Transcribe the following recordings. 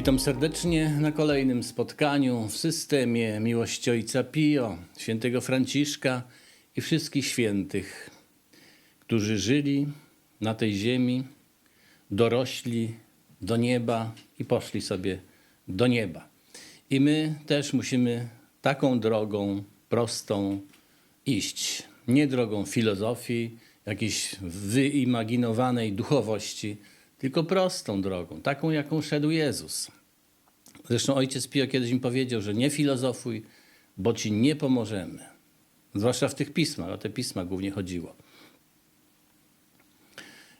Witam serdecznie na kolejnym spotkaniu w systemie miłości Ojca Pio, świętego Franciszka i wszystkich świętych, którzy żyli na tej ziemi, dorośli do nieba i poszli sobie do nieba. I my też musimy taką drogą prostą iść. Nie drogą filozofii, jakiejś wyimaginowanej duchowości, tylko prostą drogą, taką jaką szedł Jezus. Zresztą ojciec Pio kiedyś mi powiedział, że nie filozofuj, bo ci nie pomożemy. Zwłaszcza w tych pismach, o te pisma głównie chodziło.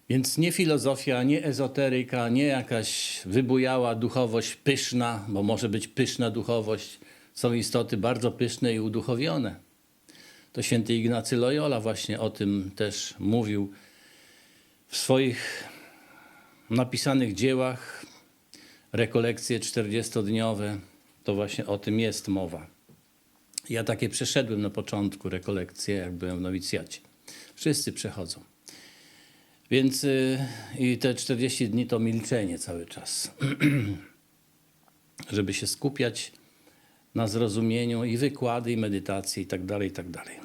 Więc nie filozofia, nie ezoteryka, nie jakaś wybujała duchowość pyszna, bo może być pyszna duchowość. Są istoty bardzo pyszne i uduchowione. To święty Ignacy Loyola właśnie o tym też mówił w swoich napisanych dziełach, rekolekcje 40-dniowe, to właśnie o tym jest mowa. Ja takie przeszedłem na początku rekolekcje, jak byłem w nowicjacie. Wszyscy przechodzą. Więc y, i te 40 dni to milczenie cały czas, żeby się skupiać na zrozumieniu i wykłady, i medytacji, i tak dalej, i tak dalej.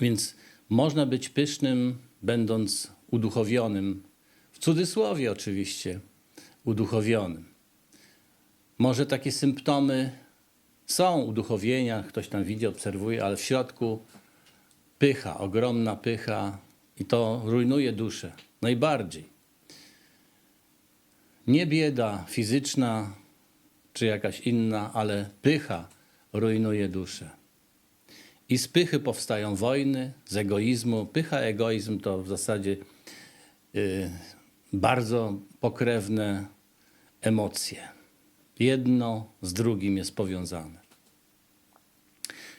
Więc można być pysznym, będąc uduchowionym, w cudzysłowie oczywiście, uduchowionym. Może takie symptomy są uduchowienia, ktoś tam widzi, obserwuje, ale w środku pycha, ogromna pycha i to rujnuje duszę najbardziej. Nie bieda fizyczna czy jakaś inna, ale pycha rujnuje duszę. I z pychy powstają wojny, z egoizmu. Pycha, egoizm to w zasadzie y, bardzo pokrewne emocje. Jedno z drugim jest powiązane.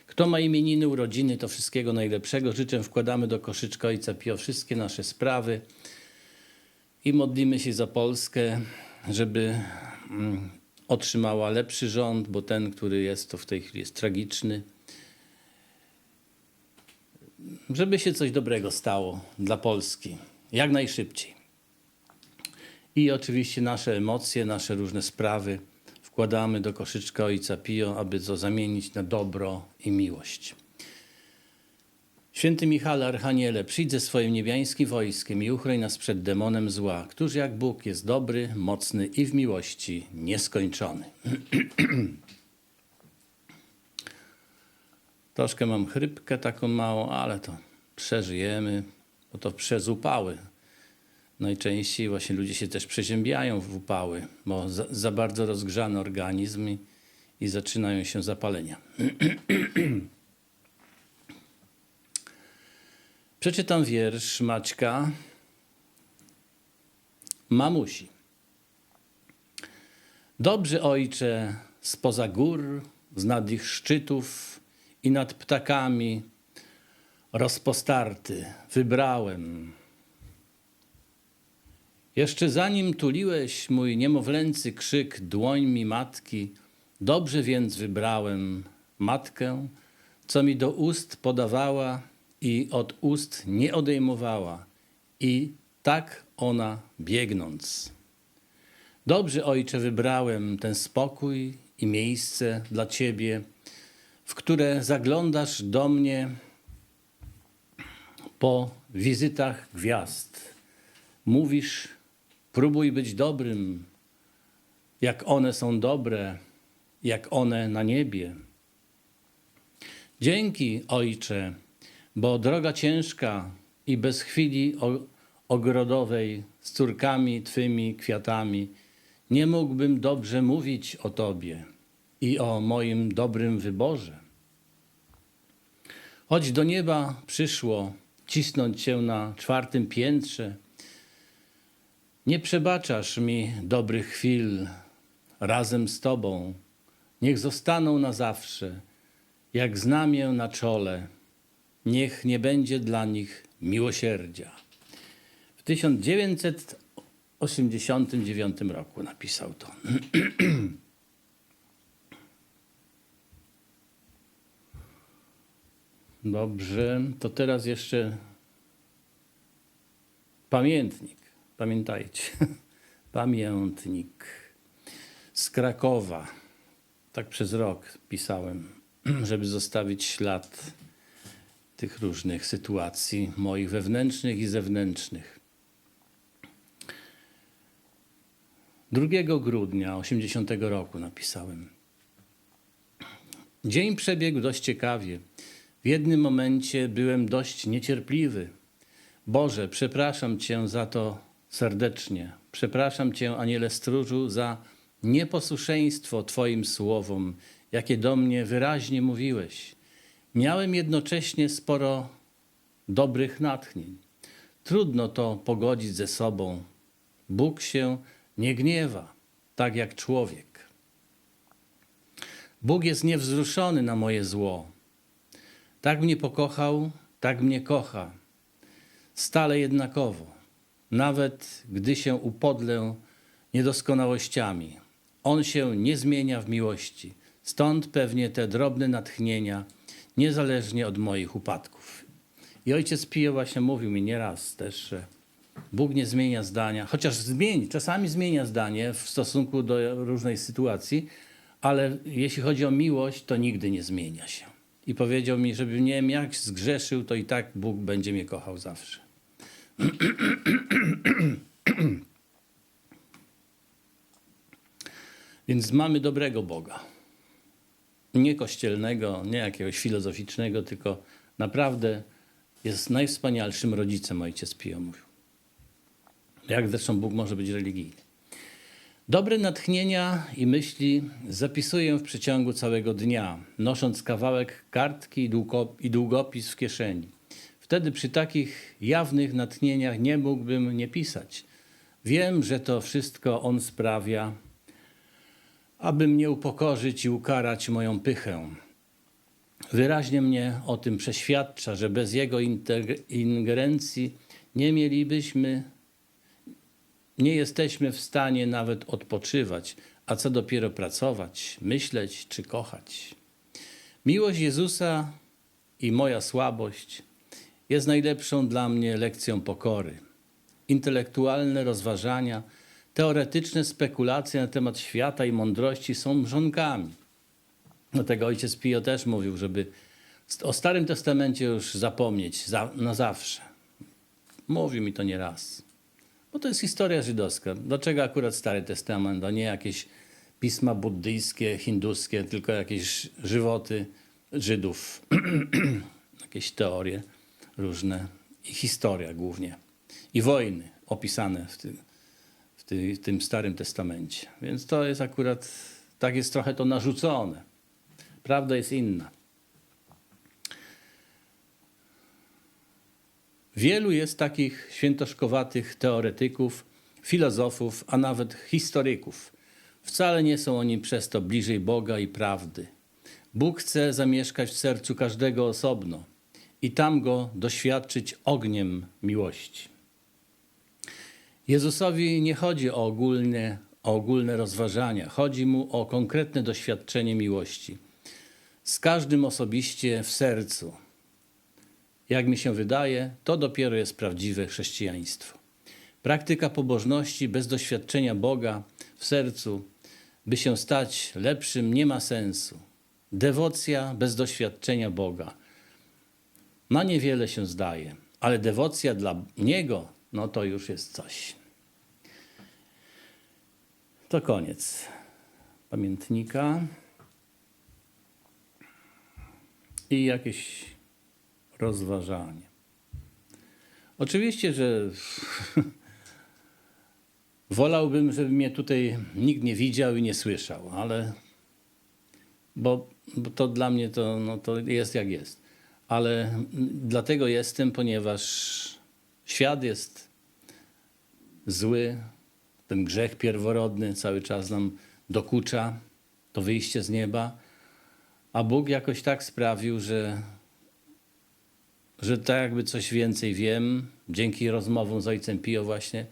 Kto ma imieniny, urodziny, to wszystkiego najlepszego. Życzę wkładamy do koszyczka Ojca Pio wszystkie nasze sprawy i modlimy się za Polskę, żeby mm, otrzymała lepszy rząd, bo ten, który jest, to w tej chwili jest tragiczny. Żeby się coś dobrego stało dla Polski, jak najszybciej. I oczywiście nasze emocje, nasze różne sprawy wkładamy do koszyczka Ojca Pio, aby to zamienić na dobro i miłość. Święty Michale, Archaniele, przyjdź ze swoim niebiańskim wojskiem i uchroń nas przed demonem zła, któż jak Bóg jest dobry, mocny i w miłości nieskończony. Troszkę mam chrypkę taką małą, ale to przeżyjemy, bo to przez upały. Najczęściej właśnie ludzie się też przeziębiają w upały, bo za, za bardzo rozgrzany organizm i, i zaczynają się zapalenia. Przeczytam wiersz Maćka Mamusi. Dobrze, ojcze, spoza gór, z nad ich szczytów i nad ptakami rozpostarty wybrałem. Jeszcze zanim tuliłeś mój niemowlęcy krzyk dłońmi matki, dobrze więc wybrałem matkę, co mi do ust podawała i od ust nie odejmowała, i tak ona biegnąc. Dobrze, ojcze, wybrałem ten spokój i miejsce dla ciebie, w które zaglądasz do mnie po wizytach gwiazd. Mówisz, próbuj być dobrym, jak one są dobre, jak one na niebie. Dzięki, ojcze, bo droga ciężka i bez chwili ogrodowej z córkami twymi kwiatami nie mógłbym dobrze mówić o tobie i o moim dobrym wyborze. Choć do nieba przyszło cisnąć cię na czwartym piętrze, nie przebaczasz mi dobrych chwil razem z tobą. Niech zostaną na zawsze, jak znamię na czole. Niech nie będzie dla nich miłosierdzia. W 1989 roku napisał to. Dobrze, to teraz jeszcze pamiętnik. Pamiętajcie, pamiętnik. z Krakowa. Tak przez rok pisałem, żeby zostawić ślad tych różnych sytuacji moich wewnętrznych i zewnętrznych. 2 grudnia 80 roku napisałem. Dzień przebiegł dość ciekawie. W jednym momencie byłem dość niecierpliwy. Boże, przepraszam Cię za to serdecznie. Przepraszam Cię, Aniele Stróżu, za nieposłuszeństwo Twoim słowom, jakie do mnie wyraźnie mówiłeś. Miałem jednocześnie sporo dobrych natchnień. Trudno to pogodzić ze sobą. Bóg się nie gniewa, tak jak człowiek. Bóg jest niewzruszony na moje zło. Tak mnie pokochał, tak mnie kocha. Stale jednakowo, nawet gdy się upodlę niedoskonałościami. On się nie zmienia w miłości. Stąd pewnie te drobne natchnienia, niezależnie od moich upadków. I ojciec Pio właśnie mówił mi nieraz też, że Bóg nie zmienia zdania, chociaż zmieni, czasami zmienia zdanie w stosunku do różnej sytuacji, ale jeśli chodzi o miłość, to nigdy nie zmienia się. I powiedział mi, żebym nie wiem jak zgrzeszył, to i tak Bóg będzie mnie kochał zawsze. Więc mamy dobrego Boga. Nie kościelnego, nie jakiegoś filozoficznego, tylko naprawdę jest najwspanialszym rodzicem, ojciec Pio mówił. Jak zresztą Bóg może być religijny. Dobre natchnienia i myśli zapisuję w przeciągu całego dnia, nosząc kawałek kartki i długo- i długopis w kieszeni. Wtedy przy takich jawnych natchnieniach nie mógłbym nie pisać. Wiem, że to wszystko On sprawia, aby mnie upokorzyć i ukarać moją pychę. Wyraźnie mnie o tym przeświadcza, że bez Jego ingerencji nie mielibyśmy nie jesteśmy w stanie nawet odpoczywać, a co dopiero pracować, myśleć czy kochać. Miłość Jezusa i moja słabość jest najlepszą dla mnie lekcją pokory. Intelektualne rozważania, teoretyczne spekulacje na temat świata i mądrości są mrzonkami. Dlatego ojciec Pio też mówił, żeby o Starym Testamencie już zapomnieć za, na zawsze. Mówił mi to nieraz. Bo to jest historia żydowska. Dlaczego akurat Stary Testament, a nie jakieś pisma buddyjskie, hinduskie, tylko jakieś żywoty Żydów, jakieś teorie różne i historia głównie. I wojny opisane w tym, w, ty, w tym Starym Testamencie. Więc to jest akurat, tak jest trochę to narzucone. Prawda jest inna. Wielu jest takich świętoszkowatych teoretyków, filozofów, a nawet historyków. Wcale nie są oni przez to bliżej Boga i prawdy. Bóg chce zamieszkać w sercu każdego osobno i tam go doświadczyć ogniem miłości. Jezusowi nie chodzi o ogólne, o ogólne rozważania, chodzi mu o konkretne doświadczenie miłości. Z każdym osobiście w sercu, jak mi się wydaje, to dopiero jest prawdziwe chrześcijaństwo. Praktyka pobożności bez doświadczenia Boga w sercu, by się stać lepszym, nie ma sensu. Dewocja bez doświadczenia Boga. Na niewiele się zdaje, ale dewocja dla Niego, no to już jest coś. To koniec pamiętnika. I jakieś rozważanie. Oczywiście, że wolałbym, żeby mnie tutaj nikt nie widział i nie słyszał, ale bo, bo to dla mnie to, no, to jest jak jest. Ale dlatego jestem, ponieważ świat jest zły, ten grzech pierworodny cały czas nam dokucza, to wyjście z nieba, a Bóg jakoś tak sprawił, że że tak jakby coś więcej wiem, dzięki rozmowom z ojcem Pio właśnie.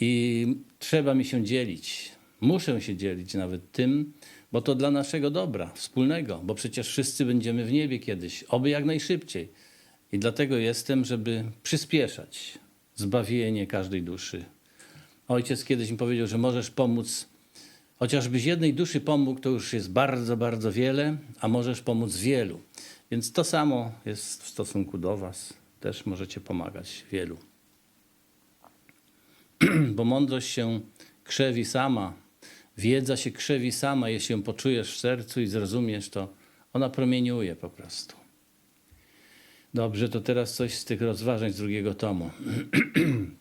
I trzeba mi się dzielić. Muszę się dzielić nawet tym, bo to dla naszego dobra wspólnego, bo przecież wszyscy będziemy w niebie kiedyś, oby jak najszybciej. I dlatego jestem, żeby przyspieszać zbawienie każdej duszy. Ojciec kiedyś mi powiedział, że możesz pomóc Chociażbyś jednej duszy pomógł, to już jest bardzo, bardzo wiele, a możesz pomóc wielu. Więc to samo jest w stosunku do Was. Też możecie pomagać wielu. Bo mądrość się krzewi sama, wiedza się krzewi sama, jeśli ją poczujesz w sercu i zrozumiesz, to ona promieniuje po prostu. Dobrze, to teraz coś z tych rozważań z drugiego tomu.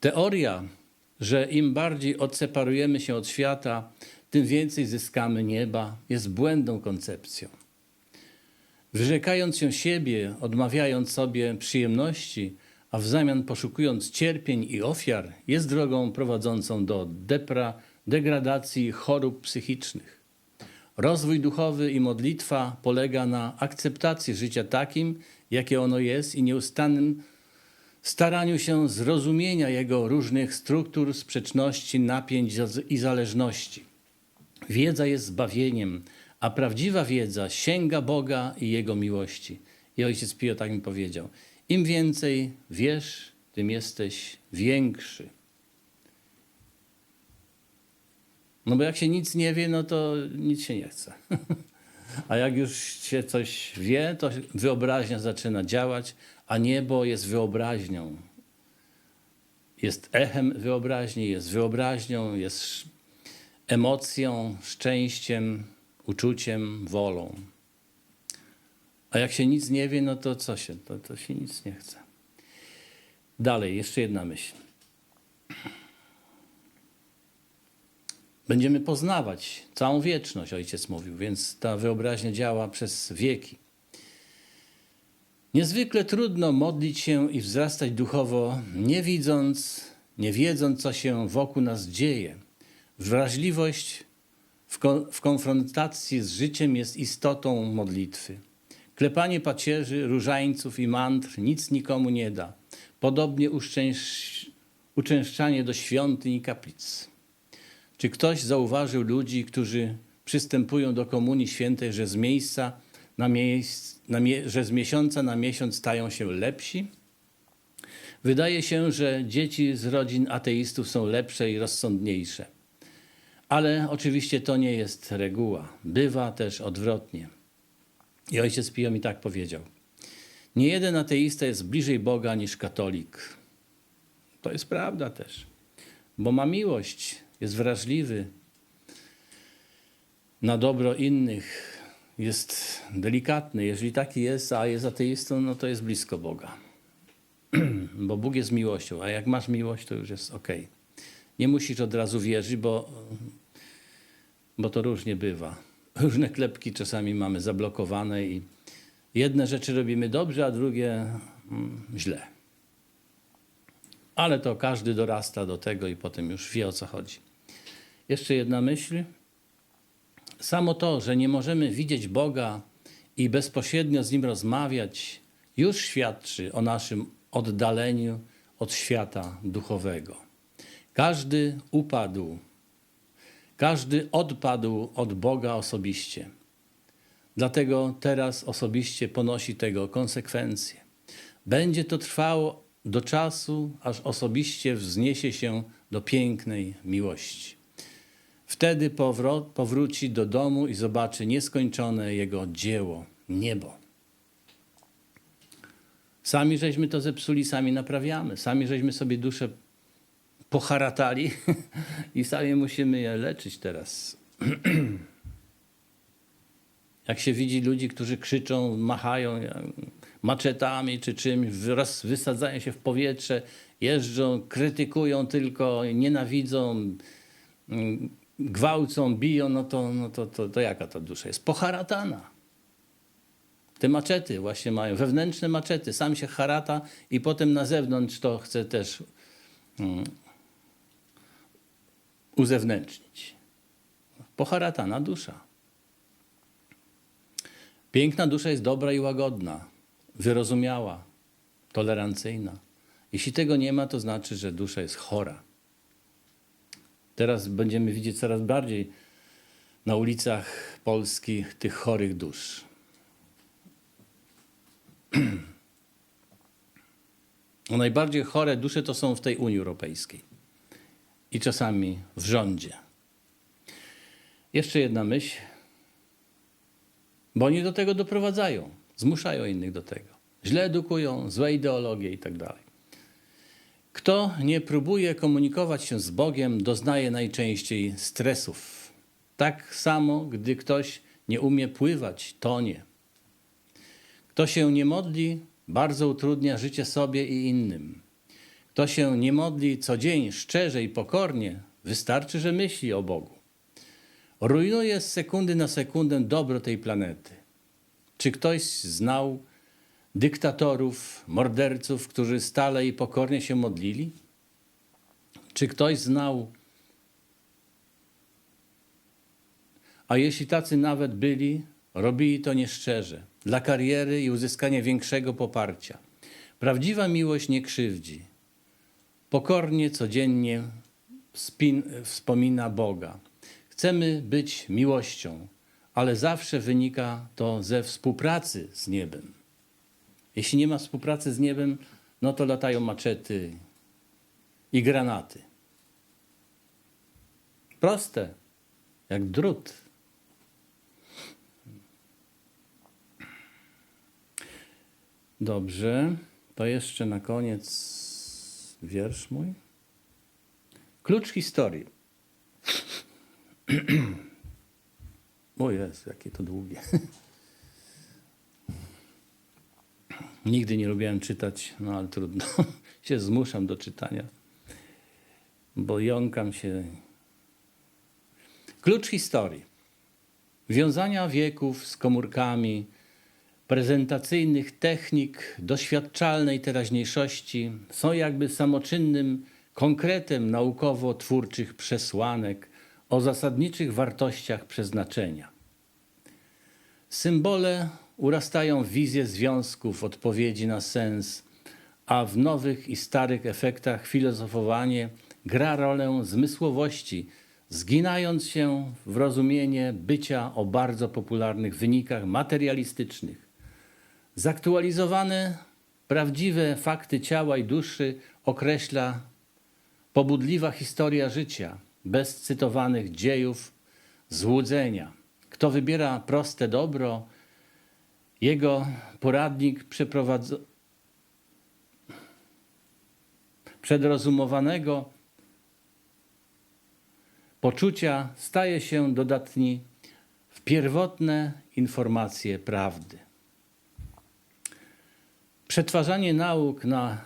Teoria, że im bardziej odseparujemy się od świata, tym więcej zyskamy nieba, jest błędną koncepcją. Wyrzekając się siebie, odmawiając sobie przyjemności, a w zamian poszukując cierpień i ofiar, jest drogą prowadzącą do depra, degradacji chorób psychicznych. Rozwój duchowy i modlitwa polega na akceptacji życia takim, jakie ono jest i nieustannym staraniu się zrozumienia jego różnych struktur, sprzeczności, napięć i zależności. Wiedza jest zbawieniem, a prawdziwa wiedza sięga Boga i Jego miłości. I ojciec Pio tak mi powiedział. Im więcej wiesz, tym jesteś większy. No bo jak się nic nie wie, no to nic się nie chce. A jak już się coś wie, to wyobraźnia zaczyna działać, a niebo jest wyobraźnią. Jest echem wyobraźni, jest wyobraźnią, jest emocją, szczęściem, uczuciem, wolą. A jak się nic nie wie, no to co się? To, to się nic nie chce. Dalej, jeszcze jedna myśl. Będziemy poznawać całą wieczność, ojciec mówił, więc ta wyobraźnia działa przez wieki. Niezwykle trudno modlić się i wzrastać duchowo, nie widząc, nie wiedząc, co się wokół nas dzieje. Wrażliwość w, w konfrontacji z życiem jest istotą modlitwy. Klepanie pacierzy, różańców i mantr nic nikomu nie da. Podobnie uczęszczanie do świątyń i kaplic. Czy ktoś zauważył ludzi, którzy przystępują do Komunii Świętej, że z miejsca na miejsc, na mie że z miesiąca na miesiąc stają się lepsi? Wydaje się, że dzieci z rodzin ateistów są lepsze i rozsądniejsze. Ale oczywiście to nie jest reguła. Bywa też odwrotnie. I ojciec Pio mi tak powiedział. Nie jeden ateista jest bliżej Boga niż katolik. To jest prawda też, bo ma miłość, jest wrażliwy na dobro innych, jest delikatny. Jeżeli taki jest, a jest ateistą, no to jest blisko Boga. bo Bóg jest miłością, a jak masz miłość, to już jest ok. Nie musisz od razu wierzyć, bo, bo to różnie bywa. Różne klepki czasami mamy zablokowane i jedne rzeczy robimy dobrze, a drugie mm, źle. Ale to każdy dorasta do tego i potem już wie o co chodzi. Jeszcze jedna myśl. Samo to, że nie możemy widzieć Boga i bezpośrednio z Nim rozmawiać, już świadczy o naszym oddaleniu od świata duchowego. Każdy upadł, każdy odpadł od Boga osobiście. Dlatego teraz osobiście ponosi tego konsekwencje. Będzie to trwało do czasu, aż osobiście wzniesie się do pięknej miłości. Wtedy powró powróci do domu i zobaczy nieskończone jego dzieło niebo. Sami żeśmy to zepsuli, sami naprawiamy. Sami żeśmy sobie duszę poharatali i sami musimy je leczyć teraz. Jak się widzi ludzi, którzy krzyczą, machają maczetami czy czymś, wysadzają się w powietrze, jeżdżą, krytykują tylko, nienawidzą, mm, gwałcą, biją, no to, no to, to, to jaka ta dusza jest? Poharatana. Te maczety właśnie mają, wewnętrzne maczety. Sam się harata i potem na zewnątrz to chce też um, uzewnętrznić. Poharatana dusza. Piękna dusza jest dobra i łagodna, wyrozumiała, tolerancyjna. Jeśli tego nie ma, to znaczy, że dusza jest chora. Teraz będziemy widzieć coraz bardziej na ulicach Polski tych chorych dusz. No najbardziej chore dusze to są w tej Unii Europejskiej. I czasami w rządzie. Jeszcze jedna myśl, bo oni do tego doprowadzają, zmuszają innych do tego. Źle edukują, złe ideologie i tak. Kto nie próbuje komunikować się z Bogiem, doznaje najczęściej stresów. Tak samo, gdy ktoś nie umie pływać, tonie. Kto się nie modli, bardzo utrudnia życie sobie i innym. Kto się nie modli co dzień szczerze i pokornie, wystarczy, że myśli o Bogu. Rujnuje z sekundy na sekundę dobro tej planety. Czy ktoś znał dyktatorów, morderców, którzy stale i pokornie się modlili? Czy ktoś znał, a jeśli tacy nawet byli, robili to nieszczerze, dla kariery i uzyskania większego poparcia. Prawdziwa miłość nie krzywdzi. Pokornie, codziennie spin, wspomina Boga. Chcemy być miłością, ale zawsze wynika to ze współpracy z niebem. Jeśli nie ma współpracy z niebem, no to latają maczety i granaty. Proste, jak drut. Dobrze, to jeszcze na koniec wiersz mój. Klucz historii. O Jezu, jakie to długie. Nigdy nie lubiłem czytać, no ale trudno. się zmuszam do czytania, bo jąkam się. Klucz historii. Wiązania wieków z komórkami, prezentacyjnych technik, doświadczalnej teraźniejszości są jakby samoczynnym konkretem naukowo-twórczych przesłanek o zasadniczych wartościach przeznaczenia. Symbole urastają wizję związków, odpowiedzi na sens, a w nowych i starych efektach filozofowanie gra rolę zmysłowości, zginając się w rozumienie bycia o bardzo popularnych wynikach materialistycznych. Zaktualizowane, prawdziwe fakty ciała i duszy określa pobudliwa historia życia, bez cytowanych dziejów, złudzenia. Kto wybiera proste dobro, jego poradnik przeprowadza... przedrozumowanego poczucia staje się dodatni w pierwotne informacje prawdy. Przetwarzanie nauk na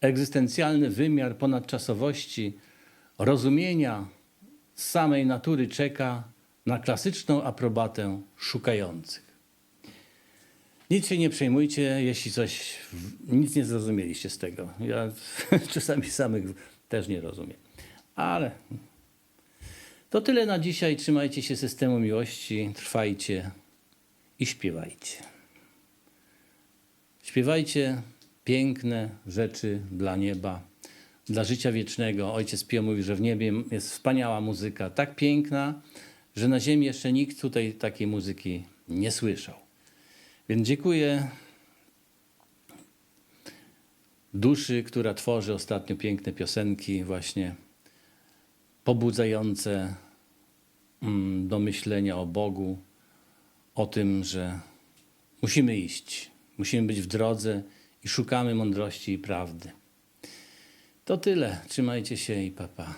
egzystencjalny wymiar ponadczasowości, rozumienia samej natury czeka na klasyczną aprobatę szukających. Nic się nie przejmujcie, jeśli coś, nic nie zrozumieliście z tego. Ja czasami samych też nie rozumiem. Ale to tyle na dzisiaj. Trzymajcie się systemu miłości, trwajcie i śpiewajcie. Śpiewajcie piękne rzeczy dla nieba, dla życia wiecznego. Ojciec Pio mówi, że w niebie jest wspaniała muzyka, tak piękna, że na ziemi jeszcze nikt tutaj takiej muzyki nie słyszał. Więc dziękuję duszy, która tworzy ostatnio piękne piosenki, właśnie pobudzające mm, do myślenia o Bogu, o tym, że musimy iść, musimy być w drodze i szukamy mądrości i prawdy. To tyle. Trzymajcie się i papa.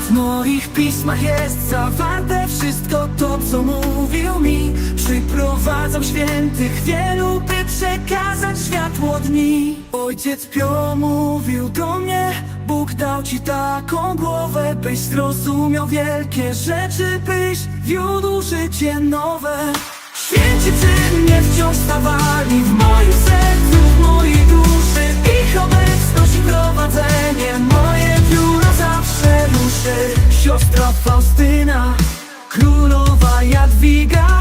W moich pismach jest zawarte wszystko to, co mówił mi Przyprowadzam świętych wielu, przekazać światło dni. Ojciec Pio mówił do mnie Bóg dał ci taką głowę, byś zrozumiał wielkie rzeczy Byś wiódł życie nowe. Święci przy mnie wciąż stawali w moim sercu, w mojej duszy. Ich obecność i prowadzenie moje pióro zawsze ruszy. Siostra Faustyna, królowa Jadwiga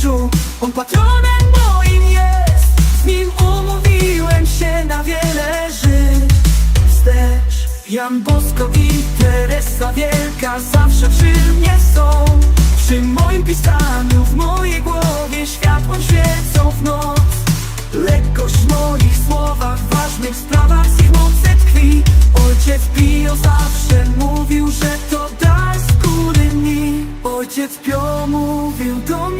Asyżu On patronem moim jest. Z nim umówiłem się na wiele żyć Wstecz Jan Bosko i Teresa Wielka zawsze przy mnie są. Przy moim pisaniu, w mojej głowie światłem świecą w noc. Lekkość w moich słowach, w ważnych sprawach z ich mocy tkwi. Ojciec Pio zawsze mówił, że to dar z góry mi. Ojciec Pio mówił do mnie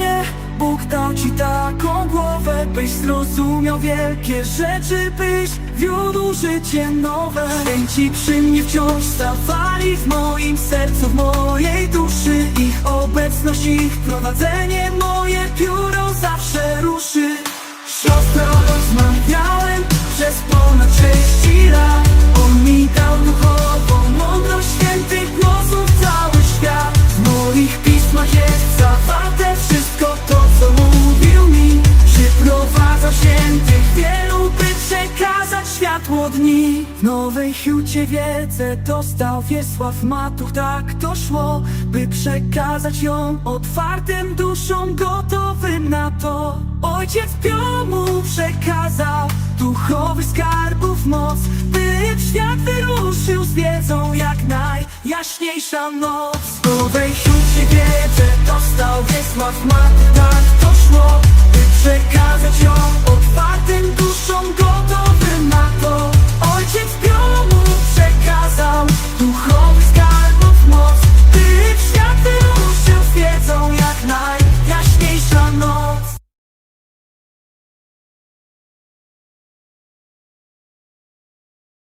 ci taką głowę, byś zrozumiał wielkie rzeczy Byś wiódł życie nowe. Święci przy mnie wciąż stawali w moim sercu, w mojej duszy. Ich obecność, ich prowadzenie, moje pióro zawsze ruszy. Siostrą rozmawiałem przez ponad 30 lat. On mi dał duchową mądrość świętych głosów cały świat. W moich pismach jest zawarte wszystko Świętych wielu by przekazać światło dni. W nowej hucie wiedzę dostał Wiesław Matuch. Tak to szło, by przekazać ją Otwartym duszom gotowym na to. Ojciec Pio mu przekazał Duchowy skarbów moc By w świat wyruszył z wiedzą Jak najjaśniejsza noc. W nowej hucie wiedzę dostał Wiesław Matuch. Tak to szło, Przekazać ją otwartym duszą gotowym na to. Ojciec piomu przekazał duchowy skarbów moc Ty w świat wyruszcie świecą